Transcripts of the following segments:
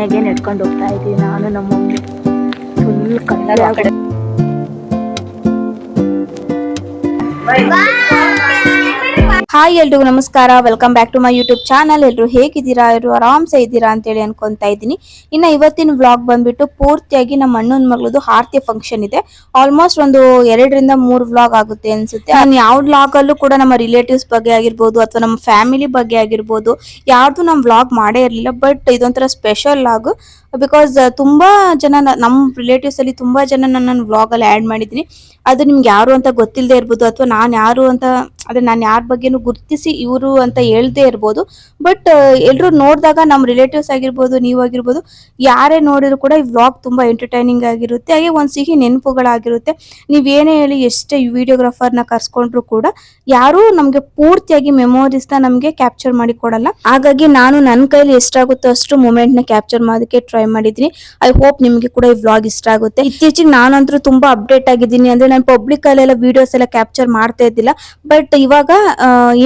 ಮನೆಗೆ ನೆಡ್ಕೊಂಡು ಹೋಗ್ತಾ ಇದ್ದೀವಿ ನಾನು ನಮ್ಮ ಫುಲ್ ಕಲ್ಲರ್ ಹಾಯ್ ಎಲ್ರಿಗೂ ನಮಸ್ಕಾರ. Welcome back to my YouTube channel ಎಲ್ಲರೂ ಹೇಗಿದ್ದೀರಾ? ಎಲ್ಲರೂ ಆರಾಮ್ಸೆ ಇದ್ದೀರಾ ಅಂತೇಳಿ ಅನ್ಕೊಂತಾ ಇದ್ದೀನಿ. ಇನ್ನ ಇವತ್ತಿನ ವ್ಲಾಗ್ ಬಂದ್ಬಿಟ್ಟು ಪೂರ್ತಿಯಾಗಿ ನಮ್ಮ ಅಣ್ಣನ ಮಗಳದು ಆರ್ತಿ ಫಂಕ್ಷನ್ ಇದೆ. ಆಲ್ಮೋಸ್ಟ್ ಒಂದು ಎರಡರಿಂದ ಮೂರು ವ್ಲಾಗ್ ಆಗುತ್ತೆ ಅನ್ಸುತ್ತೆ. ನಾನು ಯಾವ ವ್ಲಾಗ್ ಅಲ್ಲೂ ಕೂಡ ನಮ್ಮ ರಿಲೇಟಿವ್ಸ್ ಬಗ್ಗೆ ಆಗಿರ್ಬೋದು ಅಥವಾ ನಮ್ಮ ಫ್ಯಾಮಿಲಿ ಬಗ್ಗೆ ಆಗಿರ್ಬೋದು ಯಾರ್ದು ನಮ್ಮ ವ್ಲಾಗ್ ಮಾಡೇ ಇರಲಿಲ್ಲ. ಬಟ್ ಇದೊಂಥರ ಸ್ಪೆಷಲ್ ವ್ಲಾಗ್ ಬಿಕಾಸ್ ತುಂಬಾ ಜನ ನಮ್ಮ ರಿಲೇಟಿವ್ಸ್ ಅಲ್ಲಿ ತುಂಬಾ ಜನ ವ್ಲಾಗ್ ಅಲ್ಲಿ ಆಡ್ ಮಾಡಿದ್ದೀನಿ. ಅದು ನಿಮ್ಗೆ ಯಾರು ಅಂತ ಗೊತ್ತಿಲ್ಲದೆ ಇರ್ಬೋದು ಅಥವಾ ನಾನು ಯಾರು ಅಂತ ಅದೇ ನಾನು ಯಾರ ಬಗ್ಗೆನೂ ಗುರ್ತಿಸಿ ಇವರು ಅಂತ ಹೇಳ್ದೇ ಇರ್ಬೋದು. ಬಟ್ ಎಲ್ಲರೂ ನೋಡಿದಾಗ ನಮ್ಮ ರಿಲೇಟಿವ್ಸ್ ಆಗಿರ್ಬೋದು, ನೀವು ಆಗಿರ್ಬೋದು, ಯಾರೇ ನೋಡಿದ್ರು ಕೂಡ ಈ ವ್ಲಾಗ್ ತುಂಬಾ ಎಂಟರ್ಟೈನಿಂಗ್ ಆಗಿರುತ್ತೆ. ಹಾಗೆ ಒಂದು ಸಿಹಿ ನೆನಪುಗಳಾಗಿರುತ್ತೆ. ನೀವೇನೇ ಹೇಳಿ ಎಷ್ಟೇ ವಿಡಿಯೋಗ್ರಾಫರ್ನ ಕರ್ಸ್ಕೊಂಡ್ರು ಕೂಡ ಯಾರೂ ನಮಗೆ ಪೂರ್ತಿಯಾಗಿ ಮೆಮೊರೀಸ್ನ ನಮಗೆ ಕ್ಯಾಪ್ಚರ್ ಮಾಡಿ ಕೊಡಲ್ಲ. ಹಾಗಾಗಿ ನಾನು ನನ್ನ ಕೈಲಿ ಎಷ್ಟಾಗುತ್ತೋ ಅಷ್ಟು ಮೂಮೆಂಟ್ನ ಕ್ಯಾಪ್ಚರ್ ಮಾಡೋದಕ್ಕೆ ಟ್ರೈ ಮಾಡಿದ್ದೀನಿ. ಐ ಹೋಪ್ ನಿಮಗೆ ಕೂಡ ಈ ವ್ಲಾಗ್ ಇಷ್ಟ ಆಗುತ್ತೆ. ಇತ್ತೀಚೆಗೆ ನಾನಂತೂ ತುಂಬಾ ಅಪ್ಡೇಟ್ ಆಗಿದ್ದೀನಿ. ಅಂದ್ರೆ ನಾನು ಪಬ್ಲಿಕ್ ಅಲ್ಲೆಲ್ಲ ವಿಡಿಯೋಸ್ ಎಲ್ಲ ಕ್ಯಾಪ್ಚರ್ ಮಾಡ್ತಾ ಇದ್ದಿಲ್ಲ. ಬಟ್ ಇವಾಗ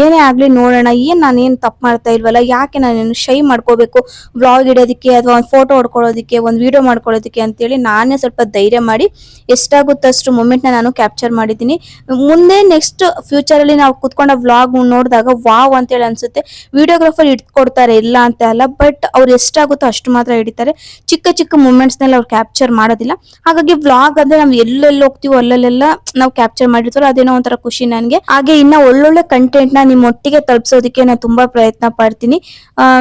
ಏನೇ ಆಗಲಿ ನೋಡೋಣ, ಏನು ನಾನು ಏನ್ ತಪ್ಪು ಮಾಡ್ತಾ ಇಲ್ವಲ್ಲ, ಯಾಕೆ ನಾನು ಶೈ ಮಾಡ್ಕೋಬೇಕು? ವ್ಲಾಗ್ ಇಡೋದಕ್ಕೆ ಅಥವಾ ಒಂದು ಫೋಟೋ ಹೊಡ್ಕೊಳ್ಳೋದಕ್ಕೆ, ಒಂದು ವಿಡಿಯೋ ಮಾಡ್ಕೊಳ್ಳೋದಕ್ಕೆ ಅಂತೇಳಿ ನಾನೇ ಸ್ವಲ್ಪ ಧೈರ್ಯ ಮಾಡಿ ಎಷ್ಟಾಗುತ್ತಷ್ಟು ಮೂಮೆಂಟ್ನ ನಾನು ಕ್ಯಾಪ್ಚರ್ ಮಾಡಿದ್ದೀನಿ. ಮುಂದೆ ನೆಕ್ಸ್ಟ್ ಫ್ಯೂಚರಲ್ಲಿ ನಾವು ಕುತ್ಕೊಂಡ ವ್ಲಾಗ್ ನೋಡಿದಾಗ ವಾವ್ ಅಂತೇಳಿ ಅನ್ಸುತ್ತೆ. ವಿಡಿಯೋಗ್ರಾಫರ್ ಇಟ್ಕೊಡ್ತಾರೆ ಇಲ್ಲ ಅಂತ ಅಲ್ಲ ಬಟ್ ಅವ್ರು ಎಷ್ಟಾಗುತ್ತೋ ಅಷ್ಟು ಮಾತ್ರ ಹಿಡಿತಾರೆ. ಚಿಕ್ಕ ಚಿಕ್ಕ ಮೂಮೆಂಟ್ಸ್ನೆಲ್ಲ ಅವ್ರು ಕ್ಯಾಪ್ಚರ್ ಮಾಡೋದಿಲ್ಲ. ಹಾಗಾಗಿ ವ್ಲಾಗ್ ಅಂದ್ರೆ ನಾವು ಎಲ್ಲೆಲ್ಲಿ ಹೋಗ್ತೀವೋ ಅಲ್ಲೆಲ್ಲ ನಾವು ಕ್ಯಾಪ್ಚರ್ ಮಾಡಿರ್ತಾರೋ ಅದೇನೋ ಒಂಥರ ಖುಷಿ ನನಗೆ. ಹಾಗೆ ಇನ್ನ ಒಳ್ಳೊಳ್ಳೆ ಕಂಟೆಂಟ್ ನ ನಿಮ್ಮ ಒಟ್ಟಿಗೆ ತಲುಪಿಸೋದಕ್ಕೆ ನಾನು ತುಂಬಾ ಪ್ರಯತ್ನ ಪಡ್ತೀನಿ.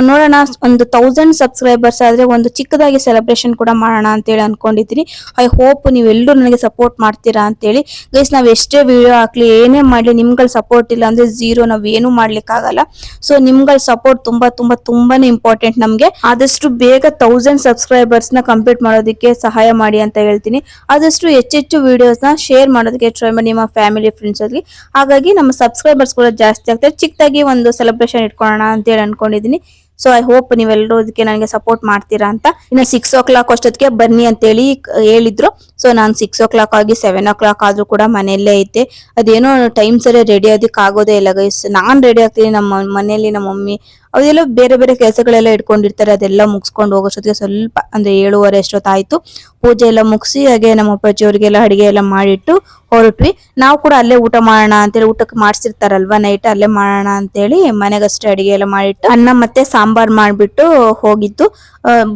ನೋಡೋಣ, ಒಂದು ತೌಸಂಡ್ ಸಬ್ಸ್ಕ್ರೈಬರ್ಸ್ ಆದ್ರೆ ಒಂದು ಚಿಕ್ಕದಾಗಿ ಸೆಲೆಬ್ರೇಷನ್ ಕೂಡ ಮಾಡೋಣ ಅಂತೇಳಿ ಅನ್ಕೊಂಡಿದ್ದೀನಿ. ಐ ಹೋಪ್ ನೀವೆಲ್ಲರೂ ನನಗೆ ಸಪೋರ್ಟ್ ಮಾಡ್ತೀರಾ ಅಂತೇಳಿ. ಗೈಸ್ ನಾವ್ ಎಷ್ಟೇ ವಿಡಿಯೋ ಹಾಕ್ಲಿ, ಏನೇ ಮಾಡ್ಲಿ, ನಿಮ್ಗಳ ಸಪೋರ್ಟ್ ಇಲ್ಲ ಅಂದ್ರೆ ಝೀರೋ ನಾವ್ ಏನು ಮಾಡ್ಲಿಕ್ಕಾಗಲ್ಲ. ಸೊ ನಿಮ್ಗಳ ಸಪೋರ್ಟ್ ತುಂಬಾ ತುಂಬಾ, ತುಂಬಾನೇ ಇಂಪಾರ್ಟೆಂಟ್ ನಮ್ಗೆ. ಆದಷ್ಟು ಬೇಗ ತೌಸಂಡ್ ಸಬ್ಸ್ಕ್ರೈಬರ್ಸ್ನ ಕಂಪ್ಲೀಟ್ ಮಾಡೋದಕ್ಕೆ ಸಹಾಯ ಮಾಡಿ ಅಂತ ಹೇಳ್ತೀನಿ. ಆದಷ್ಟು ಹೆಚ್ಚೆಚ್ಚು ವಿಡಿಯೋಸ್ನ ಶೇರ್ ಮಾಡೋದಕ್ಕೆ ಟ್ರೈ ಮಾಡಿ ನಿಮ್ಮ ಫ್ಯಾಮಿಲಿ ಫ್ರೆಂಡ್ಸ್ ಅಲ್ಲಿ. ಹಾಗಾಗಿ ನಮ್ಮ ಸಬ್ಸ್ಕ್ರೈಬರ್ಸ್ ಕೂಡ ಜಾಸ್ತಿ ಆಗ್ತಾರೆ ಚಿಕ್ಕದಾಗಿ ಒಂದು ಸೆಲೆಬ್ರೇಷನ್ ಇಟ್ಕೊಳ್ಳೋಣ ಅಂತೇಳಿ ಅನ್ಕೊಂಡಿದೀನಿ ಸೊ ಐ ಹೋಪ್ ನೀವೆಲ್ಲರೂ ಅದಕ್ಕೆ ನನಗೆ ಸಪೋರ್ಟ್ ಮಾಡ್ತೀರಾ ಅಂತ. ಇನ್ನು ಸಿಕ್ಸ್ ಓ ಕ್ಲಾಕ್ ಅಷ್ಟೊತ್ತಿಗೆ ಬನ್ನಿ ಅಂತೇಳಿ ಹೇಳಿದ್ರು. ಸೊ ನಾನು ಸಿಕ್ಸ್ ಓ ಕ್ಲಾಕ್ ಆಗಿ ಸೆವೆನ್ ಓ ಕ್ಲಾಕ್ ಆದ್ರೂ ಕೂಡ ಮನೆಯಲ್ಲೇ ಐತೆ ಅದೇನೋ ಟೈಮ್ ಸರಿ ರೆಡಿ ಆಗೋದೇ ಇಲ್ಲ ಗೈಸ್ ನಾನು ರೆಡಿ ಆಗ್ತೀನಿ ನಮ್ಮ ಮನೆಯಲ್ಲಿ ನಮ್ಮ ಮಮ್ಮಿ ಅದೆಲ್ಲ ಬೇರೆ ಬೇರೆ ಕೆಲಸಗಳೆಲ್ಲ ಇಟ್ಕೊಂಡಿರ್ತಾರೆ, ಅದೆಲ್ಲ ಮುಗಿಸ್ಕೊಂಡು ಹೋಗೋಷ್ಟೊತ್ತಿಗೆ ಸ್ವಲ್ಪ ಅಂದ್ರೆ ಏಳುವರೆ ಅಷ್ಟೊತ್ತಾಯ್ತು. ಪೂಜೆ ಎಲ್ಲ ಮುಗಿಸಿ ಹಾಗೆ ನಮ್ಮ ಅಪ್ಪಾಜಿಯವರಿಗೆಲ್ಲ ಅಡಿಗೆ ಎಲ್ಲ ಮಾಡಿಟ್ಟು ಹೊರಟ್ವಿ. ನಾವು ಕೂಡ ಅಲ್ಲೇ ಊಟ ಮಾಡೋಣ ಅಂತೇಳಿ ಊಟಕ್ಕೆ ಮಾಡಿಸಿರ್ತಾರಲ್ವಾ ನೈಟ್ ಅಲ್ಲೇ ಮಾಡೋಣ ಅಂತೇಳಿ ಮನೆಗಷ್ಟೇ ಅಡಿಗೆ ಎಲ್ಲ ಮಾಡಿಟ್ಟು ಅನ್ನ ಮತ್ತೆ ಸಾಂಬಾರ್ ಮಾಡ್ಬಿಟ್ಟು ಹೋಗಿದ್ದು.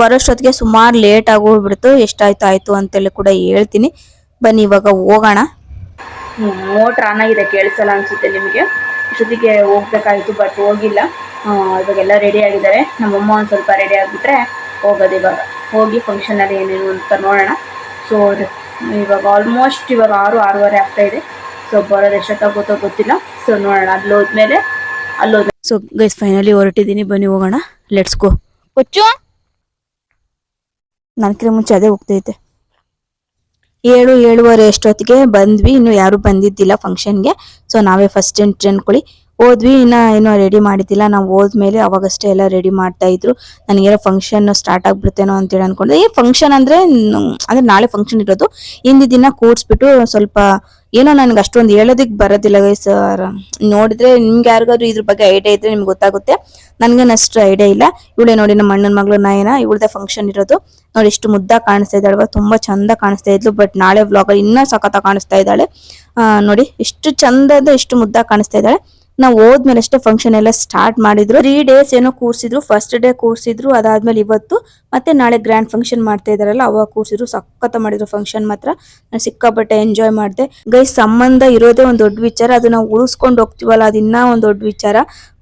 ಬರೋಷ್ಟೊತ್ತಿಗೆ ಸುಮಾರು ಲೇಟ್ ಆಗೋಗ್ಬಿಡ್ತು. ಎಷ್ಟಾಯ್ತು, ಆಯ್ತು ಅಂತೇಳಿ ಕೂಡ ಹೇಳ್ತೀನಿ. ಬನ್ನಿ, ಇವಾಗ ಹೋಗೋಣ. ಮೋಟ್ರ್ ಆನ್ ಆಗಿದೆ, ಕೇಳಿಸಲ್ಲ ಅನ್ಸುತ್ತೆ ನಿಮಗೆ. ಇಷ್ಟೊತ್ತಿಗೆ ಹೋಗ್ಬೇಕಾಯ್ತು ಬಟ್ ಹೋಗಿಲ್ಲ. ಇವಾಗೆಲ್ಲ ರೆಡಿ ಆಗಿದ್ದಾರೆ. ನಮ್ಮಮ್ಮ ಒಂದು ಸ್ವಲ್ಪ ರೆಡಿ ಆಗಿಬಿಟ್ರೆ ಹೋಗೋದು ಇವಾಗ. ಹೋಗಿ ಫಂಕ್ಷನಲ್ಲಿ ಏನೇನು ಅಂತ ನೋಡೋಣ. ಸೊ ಇವಾಗ ಆಲ್ಮೋಸ್ಟ್ ಇವಾಗ ಆರು ಆರೂವರೆ ಆಗ್ತಾ ಇದೆ. ಸೊ ಬರೋದು ಎಷ್ಟೊತ್ತಾಗುತ್ತೋ ಗೊತ್ತಿಲ್ಲ. ಸೊ ನೋಡೋಣ. ಅಲ್ಲಿ ಹೋದ್ಮೇಲೆ ಅಲ್ಲೋದ ಸೊ ಗೈಸ್ ಫೈನಲಿ ಹೊರಟಿದ್ದೀನಿ. ಬನ್ನಿ ಹೋಗೋಣ. ಲೆಟ್ಸ್ ಗೋ ಕೊಚ್ಚು! ನನಗೆ ಮುಂಚೆ ಅದೇ ಹೋಗ್ತೈತೆ. ಏಳು ಏಳುವರೆ ಎಷ್ಟೊತ್ತಿಗೆ ಬಂದ್ವಿ. ಇನ್ನು ಯಾರು ಬಂದಿದ್ದಿಲ್ಲ ಫಂಕ್ಷನ್ಗೆ ಸೊ ನಾವೇ ಫಸ್ಟ್ ಎಂಟ್ರಿ ಅನ್ಕೊಳ್ಳಿ ಹೋದ್ವಿ, ಇನ್ನ ಏನೋ ರೆಡಿ ಮಾಡಿದ್ದಿಲ್ಲ. ನಾವು ಹೋದ್ಮೇಲೆ ಅವಾಗಷ್ಟೇ ಎಲ್ಲ ರೆಡಿ ಮಾಡ್ತಾ ಇದ್ರು. ನನಗೇನೋ ಫಂಕ್ಷನ್ ಸ್ಟಾರ್ಟ್ ಆಗ್ಬಿಡ್ತೇನೋ ಅಂತೇಳಿ ಅನ್ಕೊಂಡೆ. ಈ ಫಂಕ್ಷನ್ ಅಂದ್ರೆ ಅಂದ್ರೆ ನಾಳೆ ಫಂಕ್ಷನ್ ಇರೋದು. ಹಿಂದಿ ದಿನ ಕೂಡ್ಸ್ಬಿಟ್ಟು ಸ್ವಲ್ಪ ಏನೋ ನನ್ಗೆ ಅಷ್ಟೊಂದು ಹೇಳೋದಕ್ಕೆ ಬರೋದಿಲ್ಲ ಸರ್. ನೋಡಿದ್ರೆ ನಿಮ್ಗೆ ಯಾರಿಗಾದ್ರು ಇದ್ರ ಬಗ್ಗೆ ಐಡಿಯಾ ಇದ್ರೆ ನಿಮ್ಗೆ ಗೊತ್ತಾಗುತ್ತೆ. ನನ್ಗೇನು ಅಷ್ಟು ಐಡಿಯಾ ಇಲ್ಲ. ಇವಳೆ ನೋಡಿ ನಮ್ಮ ಅಣ್ಣನ ಮಗಳು ನಾಯನ, ಇವಳದೇ ಫಂಕ್ಷನ್ ಇರೋದು. ನೋಡಿ ಎಷ್ಟು ಮುದ್ದ ಕಾಣಿಸ್ತಾ ಇದ್ದಾಳವ ತುಂಬಾ ಚಂದ ಕಾಣಿಸ್ತಾ ಇದ್ಲು. ಬಟ್ ನಾಳೆ ವ್ಲಾಗ್ ಇನ್ನೂ ಸಖತ್ತಾಗಿ ಕಾಣಿಸ್ತಾ ಇದ್ದಾಳೆ. ನೋಡಿ ಎಷ್ಟು ಚಂದದ ಎಷ್ಟು ಮುದ್ದ ಕಾಣಿಸ್ತಾ ಇದ್ದಾಳೆ. ನಾವು ಹೋದ್ಮೇಲೆ ಅಷ್ಟೇ ಫಂಕ್ಷನ್ ಎಲ್ಲ ಸ್ಟಾರ್ಟ್ ಮಾಡಿದ್ರು. ತ್ರೀ ಡೇಸ್ ಏನೋ ಕೂರ್ಸಿದ್ರು ಫಸ್ಟ್ ಡೇ ಕೂರ್ಸಿದ್ರು, ಅದಾದ್ಮೇಲೆ ಇವತ್ತು ಮತ್ತೆ ನಾಳೆ ಗ್ರ್ಯಾಂಡ್ ಫಂಕ್ಷನ್ ಮಾಡ್ತಾ ಇದಾರಲ್ಲ, ಅವಾಗ ಕೂರ್ಸಿದ್ರು. ಸಖತ್ ಮಾಡಿದ್ರು ಫಂಕ್ಷನ್ ಮಾತ್ರ. ನಾನು ಸಿಕ್ಕಾಪಟ್ಟೆ ಎಂಜಾಯ್ ಮಾಡಿದೆ. ಗೈ ಸಂಬಂಧ ಇರೋದೇ ಒಂದು ದೊಡ್ಡ ವಿಚಾರ. ಅದು ನಾವು ಉಳಿಸ್ಕೊಂಡು ಹೋಗ್ತೀವಲ್ಲ, ಅದಿನ್ನ ಒಂದು ದೊಡ್ಡ ವಿಚಾರ.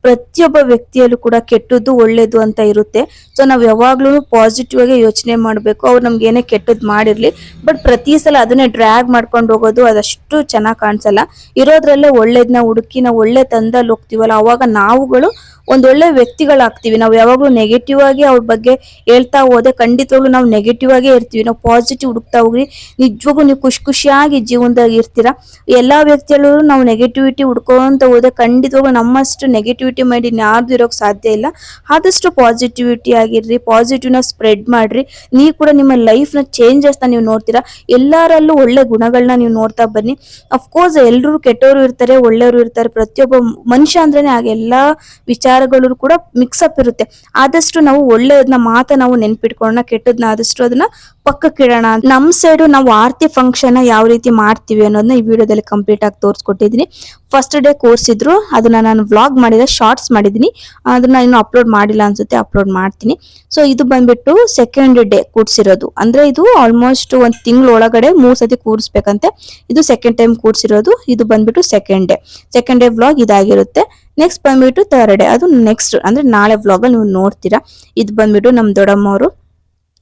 ಪ್ರತಿಯೊಬ್ಬ ವ್ಯಕ್ತಿಯಲ್ಲೂ ಕೂಡ ಕೆಟ್ಟದ್ದು ಒಳ್ಳೇದು ಅಂತ ಇರುತ್ತೆ. ಸೊ ನಾವು ಯಾವಾಗ್ಲೂ ಪಾಸಿಟಿವ್ ಆಗಿ ಯೋಚನೆ ಮಾಡಬೇಕು. ಅವ್ರು ನಮ್ಗೆ ಏನೇ ಕೆಟ್ಟದ್ದು ಮಾಡಿರ್ಲಿ ಬಟ್ ಪ್ರತಿ ಸಲ ಅದನ್ನೇ ಡ್ರ್ಯಾಗ್ ಮಾಡ್ಕೊಂಡು ಹೋಗೋದು ಅದಷ್ಟು ಚೆನ್ನಾಗಿ ಕಾಣಿಸಲ್ಲ. ಇರೋದ್ರಲ್ಲೇ ಒಳ್ಳೇದನ್ನ ಹುಡುಕಿ ನಾವು ಒಳ್ಳೆ ತಂದಲ್ಲಿ ಹೋಗ್ತೀವಲ್ಲ, ಅವಾಗ ನಾವುಗಳು ಒಂದೊಳ್ಳೆ ವ್ಯಕ್ತಿಗಳಾಗ್ತೀವಿ. ನಾವು ಯಾವಾಗ್ಲೂ ನೆಗೆಟಿವ್ ಆಗಿ ಅವ್ರ ಬಗ್ಗೆ ಹೇಳ್ತಾ ಹೋದೆ ಖಂಡಿತವಾಗ್ಲೂ ನಾವು ನೆಗೆಟಿವ್ ಆಗೇ ಇರ್ತೀವಿ. ನಾವು ಪಾಸಿಟಿವ್ ಹುಡುಕ್ತಾ ಹೋಗ್ರಿ. ನಿಜವಾಗೂ ನೀವು ಖುಷಿ ಖುಷಿಯಾಗಿ ಜೀವನದಾಗ ಇರ್ತೀರಾ? ಎಲ್ಲಾ ವ್ಯಕ್ತಿಯಲ್ಲೂ ನಾವು ನೆಗೆಟಿವಿಟಿ ಹುಡ್ಕೊಂತ ಹೋದೆ ಖಂಡಿತವಾಗ್ಲೂ ನಮ್ಮಷ್ಟು ನೆಗೆಟಿವಿಟಿ ಮೈಂಡ್ ಇನ್ಯಾರ್ದು ಇರೋಕ್ ಸಾಧ್ಯ ಇಲ್ಲ. ಆದಷ್ಟು ಪಾಸಿಟಿವಿಟಿ ಆಗಿರ್ರಿ ಪಾಸಿಟಿವ್ನ ಸ್ಪ್ರೆಡ್ ಮಾಡ್ರಿ. ನೀವು ಕೂಡ ನಿಮ್ಮ ಲೈಫ್ನ ಚೇಂಜಸ್ನ ನೀವು ನೋಡ್ತೀರಾ? ಎಲ್ಲರಲ್ಲೂ ಒಳ್ಳೆ ಗುಣಗಳನ್ನ ನೀವು ನೋಡ್ತಾ ಬನ್ನಿ. ಅಫ್ಕೋರ್ಸ್ ಎಲ್ಲರೂ ಕೆಟ್ಟವರು ಇರ್ತಾರೆ, ಒಳ್ಳೆಯವರು ಇರ್ತಾರೆ. ಪ್ರತಿಯೊಬ್ಬ ಮನುಷ್ಯ ಅಂದ್ರೇನೆ ಆಗ ಎಲ್ಲಾ ವಿಚಾರ ವಿಚಾರಗಳು ಕೂಡ ಮಿಕ್ಸ್ ಅಪ್ ಇರುತ್ತೆ. ಆದಷ್ಟು ನಾವು ಒಳ್ಳೆಯದನ್ನ ಮಾತ್ರ ನಾವು ನೆನ್ಪಿಟ್ಕೊಳ್ಳೋಣ ಕೆಟ್ಟದನ್ನ ಆದಷ್ಟು ಅದನ್ನ ಪಕ್ಕಕ್ಕಿಡೋಣ ನಮ್ಮ ಸೈಡು ನಾವು ಆರತಿ ಫಂಕ್ಷನ್ ಯಾವ ರೀತಿ ಮಾಡ್ತೀವಿ ಅನ್ನೋದನ್ನ ಈ ವಿಡಿಯೋದಲ್ಲಿ ಕಂಪ್ಲೀಟ್ ಆಗಿ ತೋರಿಸ್ಕೊಟ್ಟಿದ್ದೀನಿ. ಫಸ್ಟ್ ಡೇ ಕೋರ್ಸ್ ಇದ್ರು, ಅದನ್ನ ನಾನು ವ್ಲಾಗ್ ಮಾಡಿದ ಶಾರ್ಟ್ಸ್ ಮಾಡಿದ್ದೀನಿ. ಅದನ್ನ ಇನ್ನು ಅಪ್ಲೋಡ್ ಮಾಡಿಲ್ಲ ಅನ್ಸುತ್ತೆ ಅಪ್ಲೋಡ್ ಮಾಡ್ತೀನಿ. ಸೊ ಇದು ಬಂದ್ಬಿಟ್ಟು ಸೆಕೆಂಡ್ ಡೇ ಕೂಡ್ಸಿರೋದು ಅಂದ್ರೆ ಇದು ಆಲ್ಮೋಸ್ಟ್ ಒಂದು ತಿಂಗಳ ಒಳಗಡೆ ಮೂರ್ ಸತಿ ಕೂರಿಸ್ಬೇಕಂತೆ ಇದು ಸೆಕೆಂಡ್ ಟೈಮ್ ಕೂಡ್ಸಿರೋದು ಇದು ಬಂದ್ಬಿಟ್ಟು second day second day vlog ಇದಾಗಿರುತ್ತೆ. ನೆಕ್ಸ್ಟ್ ಬಂದ್ಬಿಟ್ಟು ಥರ್ಡ್ ಡೇ ಅದು ನೆಕ್ಸ್ಟ್ ಅಂದ್ರೆ ನಾಳೆ ವ್ಲಾಗ್ ಅಲ್ಲಿ ನೀವು ನೋಡ್ತೀರಾ. ಇದು ಬಂದ್ಬಿಟ್ಟು ನಮ್ ದೊಡ್ಡಮ್ಮವರು.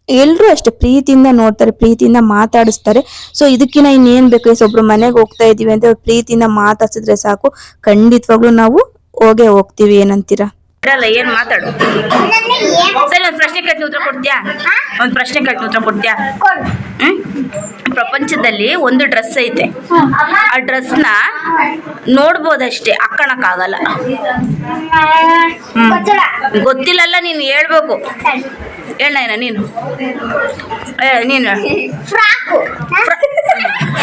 ಎಲ್ರು ಅಷ್ಟೇ ಪ್ರೀತಿಯಿಂದ ನೋಡ್ತಾರೆ, ಪ್ರೀತಿಯಿಂದ ಮಾತಾಡಿಸ್ತಾರೆ. ಸೊ ಇದಕ್ಕಿಂತ ಇನ್ನೇನ್ ಬೇಕು? ಒಬ್ರು ಮನೆಗೆ ಹೋಗ್ತಾ ಇದೀವಿ ಅಂತ ಪ್ರೀತಿಯಿಂದ ಮಾತಾಡ್ಸಿದ್ರೆ ಸಾಕು. ಖಂಡಿತವಾಗ್ಲೂ ನಾವು ಹೋಗೇ ಹೋಗ್ತೀವಿ. ಏನಂತೀರಾ? ಇರಲ್ಲ ಏನ್ ಮಾತಾಡು. ಸರಿ, ಒಂದ್ ಪ್ರಶ್ನೆ ಕಟ್ಟಿ ಉತ್ತರ ಕೊಡ್ತೀಯಾ? ಒಂದ್ ಪ್ರಶ್ನೆ ಕಟ್ಟಿ ಉತ್ತರ ಕೊಡ್ತೀಯಾ? ಹ್ಮ್? ಪ್ರಪಂಚದಲ್ಲಿ ಒಂದು ಡ್ರೆಸ್ ಐತೆ. ಆ ಡ್ರೆಸ್ನ ನೋಡ್ಬೋದಷ್ಟೇ, ಅಕ್ಕಣಕ್ಕಾಗಲ್ಲ. ಗೊತ್ತಿಲ್ಲಲ್ಲ, ನೀನು ಹೇಳ್ಬೇಕು. ಹೇಳ ನೀನು. ನೀನು. ಫ್ರಾಕು.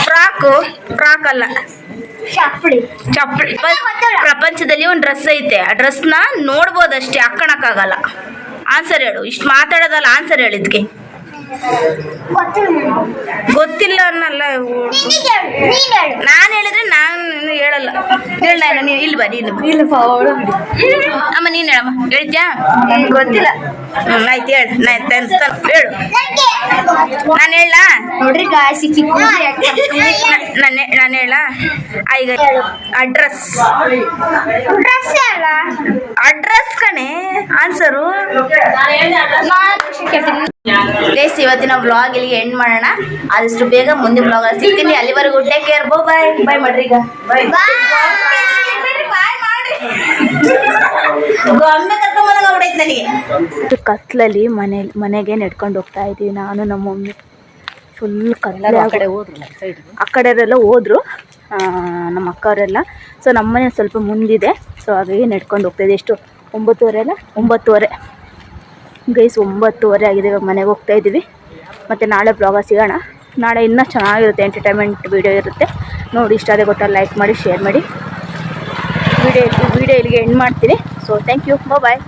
ಫ್ರಾಕು ಫ್ರಾಕ್ ಅಲ್ಲ. ಚಪ್ಪಲಿ. ಚಪ್ಪಲಿ. ಪ್ರಪಂಚದಲ್ಲಿ ಒಂದು ಡ್ರೆಸ್ ಐತೆ. ಆ ಡ್ರೆಸ್ನ ನೋಡ್ಬೋದಷ್ಟೇ ಹಾಕೋಣಕ್ಕಾಗಲ್ಲ. ಆನ್ಸರ್ ಹೇಳು. ಇಷ್ಟು ಮಾತಾಡೋದಲ್ಲ ಆನ್ಸರ್ ಹೇಳಿದ್ಕೆ ಗೊತ್ತಿಲ್ಲ ಅನ್ನಲ್ಲ. ನೀನ್ ಹೇಳು. ನಾನು ಹೇಳಿದ್ರೆ ನಾನು ಹೇಳಲ್ಲ. ಹೇಳ ನೀನು ಇಲ್ಲಿ ಬಾ ನೀನು ಅಮ್ಮ ನೀನು ಹೇಳಮ್ಮ. ಹೇಳ್ತ್ಯಾ ಗೊತ್ತಿಲ್ಲ. ಆಯ್ತು ಹೇಳು. ನಾನು ಹೇಳು. ನಾನು ಹೇಳ. ನೋಡ್ರಿ ಗಾಯ ಸಿಕ್ಕಿ ನಾನು ನಾನು ಹೇಳ. ಈಗ ಅಡ್ರೆಸ್ ಡ್ರೆಸ್ ಅಲ್ಲ ಅಡ್ರೆಸ್ ಕಣೆ. ಆನ್ಸರು ಪ್ಲೇಸ್ ಇವತ್ತಿನ ಬ್ಲಾಗ್ ಇಲ್ಲಿಗೆ ಎಂಡ್ ಮಾಡೋಣ. ಆದಷ್ಟು ಬೇಗ ಮುಂದೆ ಬ್ಲಾಗ್ ಅಲ್ಲಿ ಸಿಗ್ತೀನಿ. ಅಲ್ಲಿವರೆಗೂ ಟೇಕ್ ಕೇರ್ ಬೋ ಬಾಯ್ ಬಾಯ್ ಮಾಡ್ರಿ ಈಗ ಬಾಯ್ ಕತ್ಲಲ್ಲಿ ಮನೆ ಮನೆಗೆ ನೆಡ್ಕೊಂಡು ಹೋಗ್ತಾ ಇದೀವಿ ನಾನು ನಮ್ಮ ಮಮ್ಮಿ. ಫುಲ್ ಕತ್ಲ ಆ ಕಡೆ ಹೋದ್ರು ಆ ಕಡೆಯವರೆಲ್ಲ ಹೋದ್ರು. ನಮ್ಮ ಅಕ್ಕವರೆಲ್ಲ. ಸೊ ನಮ್ಮನೆ ಸ್ವಲ್ಪ ಮುಂದಿದೆ. ಸೊ ಹಾಗಾಗಿ ನೆಡ್ಕೊಂಡು ಹೋಗ್ತಾ ಇದೆ ಎಷ್ಟು? ಒಂಬತ್ತುವರೆ ಅಲ್ಲ? ಒಂಬತ್ತುವರೆ. ಗೈಸ್ ಒಂಬತ್ತುವರೆ ಆಗಿದೆ. ಇವಾಗ ಮನೆಗೆ ಹೋಗ್ತಾ ಇದ್ದೀವಿ. ಮತ್ತು ನಾಳೆ ಬ್ಲಾಗ ಸಿಗೋಣ. ನಾಳೆ ಇನ್ನೂ ಚೆನ್ನಾಗಿರುತ್ತೆ ಎಂಟರ್ಟೈನ್ಮೆಂಟ್ ವೀಡಿಯೋ ಇರುತ್ತೆ. ನೋಡಿ ಇಷ್ಟ ಅದೇ ಗೊತ್ತಾ ಲೈಕ್ ಮಾಡಿ ಶೇರ್ ಮಾಡಿ. ವಿಡಿಯೋ ವಿಡಿಯೋ ಇಲ್ಲಿಗೆ ಎಂಡ್ ಮಾಡ್ತೀನಿ. So thank you bye